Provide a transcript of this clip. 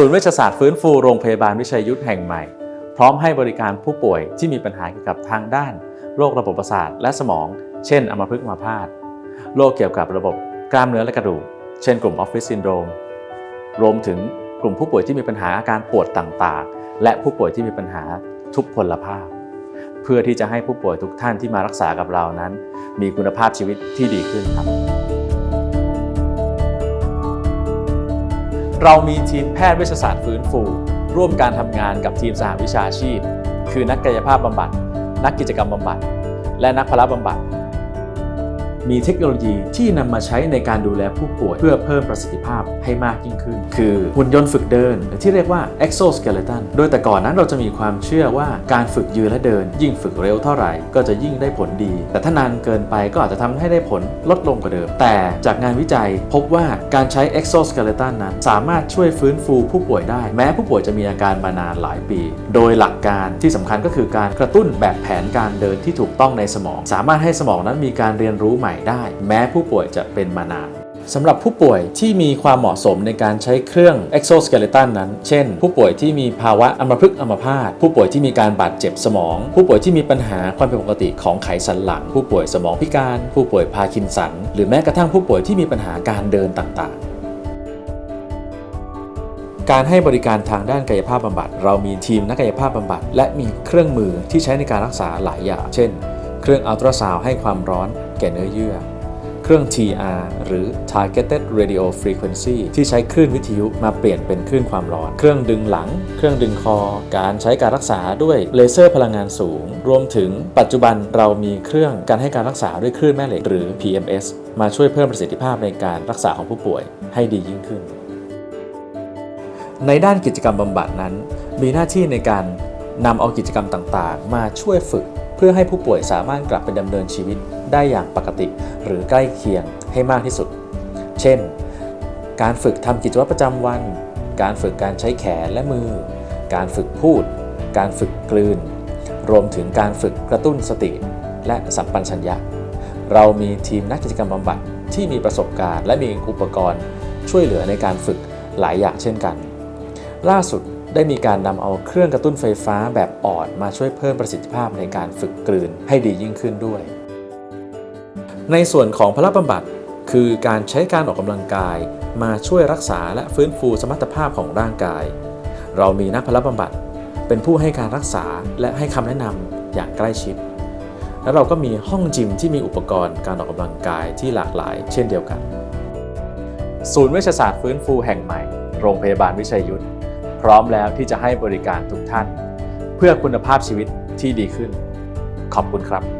ศูนย์เวชศาสตร์ฟื้นฟูโรงพยาบาลวิชัยยุทธแห่งใหม่ พร้อมให้บริการผู้ป่วยที่มีปัญหาเกี่ยวกับทางด้าน โรคระบบประสาทและสมอง เช่น อัมพฤกษ์อัมาพาตโรคเกี่ยวกับระบบกล้ามเนื้อและกระดูก เช่นกลุ่มออฟฟิศซินโดรมรวมถึงกลุ่มผู้ป่วยที่มีปัญหาอาการปวดต่างๆ และผู้ป่วยที่มีปัญหาทุพพลภาพ เพื่อที่จะให้ผู้ป่วยทุกท่านที่มารักษากับเรานั้น มีคุณภาพชีวิตที่ดีขึ้นครับ เรามีทีมแพทย์เวชศาสตร์ฟื้นฟู ร่วมการทำงานกับทีมสหวิชาชีพ คือนักกายภาพบำบัด นักกิจกรรมบำบัด และนักพละบำบัด มีเทคโนโลยีที่นำมาใช้ในการดูแลผู้ป่วยเพื่อเพิ่มประสิทธิภาพให้มากยิ่งขึ้น คือหุ่นยนต์ฝึกเดินหรือที่เรียกว่า exoskeleton โดยแต่ก่อนนั้นเราจะมีความเชื่อว่าการฝึกยืนและเดิน ยิ่งฝึกเร็วเท่าไหร่ ก็จะยิ่งได้ผลดี แต่ถ้านานเกินไปก็อาจจะทำให้ได้ผลลดลงกว่าเดิม แต่จากงานวิจัยพบว่าการใช้ exoskeleton นั้น สามารถช่วยฟื้นฟูผู้ป่วยได้ แม้ผู้ป่วยจะมีอาการมานานหลายปี โดยหลักการที่สำคัญก็คือการกระตุ้นแบบแผนการเดินที่ถูกต้องในสมอง สามารถให้สมองนั้นมีการเรียนรู้ใหม่ได้ แม้ผู้ป่วยจะเป็นมานานสำหรับผู้ป่วยที่มีความเหมาะสมในการใช้เครื่อง exoskeleton นั้น เช่น ผู้ป่วยที่มีภาวะอัมพฤกษ์อัมพาต ผู้ป่วยที่มีการบาดเจ็บสมอง ผู้ป่วยที่มีปัญหาความผิดปกติของไขสันหลัง ผู้ป่วยสมองพิการ ผู้ป่วยพาร์กินสัน หรือแม้กระทั่งผู้ป่วยที่มีปัญหาการเดินต่างๆการให้บริการทางด้านกายภาพบำบัด เรามีทีมนักกายภาพบำบัด และมีเครื่องมือที่ใช้ในการรักษาหลายอย่าง เช่น เครื่องอัลตราซาวด์ให้ความร้อนแก่เนื้อเยื่อ เครื่อง TR หรือ Targeted Radio Frequency ที่ใช้คลื่นวิทยุมาเปลี่ยนเป็นคลื่นความร้อน เครื่องดึงหลัง เครื่องดึงคอ การใช้การรักษาด้วยเลเซอร์พลังงานสูง รวมถึงปัจจุบันเรามีเครื่องการให้การรักษาด้วยคลื่นแม่เหล็กหรือ PMS มาช่วยเพิ่มประสิทธิภาพในการรักษาของผู้ป่วยให้ดียิ่งขึ้น ในด้านกิจกรรมบำบัดนั้น มีหน้าที่ในการนำเอากิจกรรมต่างๆ มาช่วยฝึก เพื่อให้ผู้ป่วยสามารถกลับไปดำเนินชีวิตได้อย่างปกติ หรือใกล้เคียงให้มากที่สุด เช่น การฝึกทำกิจวัตรประจำวัน การฝึกการใช้แขนและมือ การฝึกพูด การฝึกกลืน รวมถึงการฝึกกระตุ้นสติ และสัมปันชัญญะ เรามีทีมนักกิจกรรมบำบัดที่มีประสบการณ์ และมีอุปกรณ์ช่วยเหลือในการฝึกหลายอย่างเช่นกัน ล่าสุด ได้มีการนำเอาเครื่องกระตุ้นไฟฟ้าแบบอ่อนมาช่วยเพิ่มประสิทธิภาพในการฝึกกลืนให้ดียิ่งขึ้นด้วย ในส่วนของพละบำบัดคือการใช้การออกกำลังกาย มาช่วยรักษาและฟื้นฟูสมรรถภาพของร่างกาย เรามีนักพละบำบัดเป็นผู้ให้การรักษาและให้คำแนะนำอย่างใกล้ชิด และเราก็มีห้องจิมที่มีอุปกรณ์การออกกำลังกายที่หลากหลาย เช่นเดียวกัน ศูนย์เวชศาสตร์ฟื้นฟูแห่งใหม่ โรงพยาบาลวิชัยยุทธ พร้อมแล้วที่จะให้บริการทุกท่าน เพื่อคุณภาพชีวิตที่ดีขึ้น ขอบคุณครับ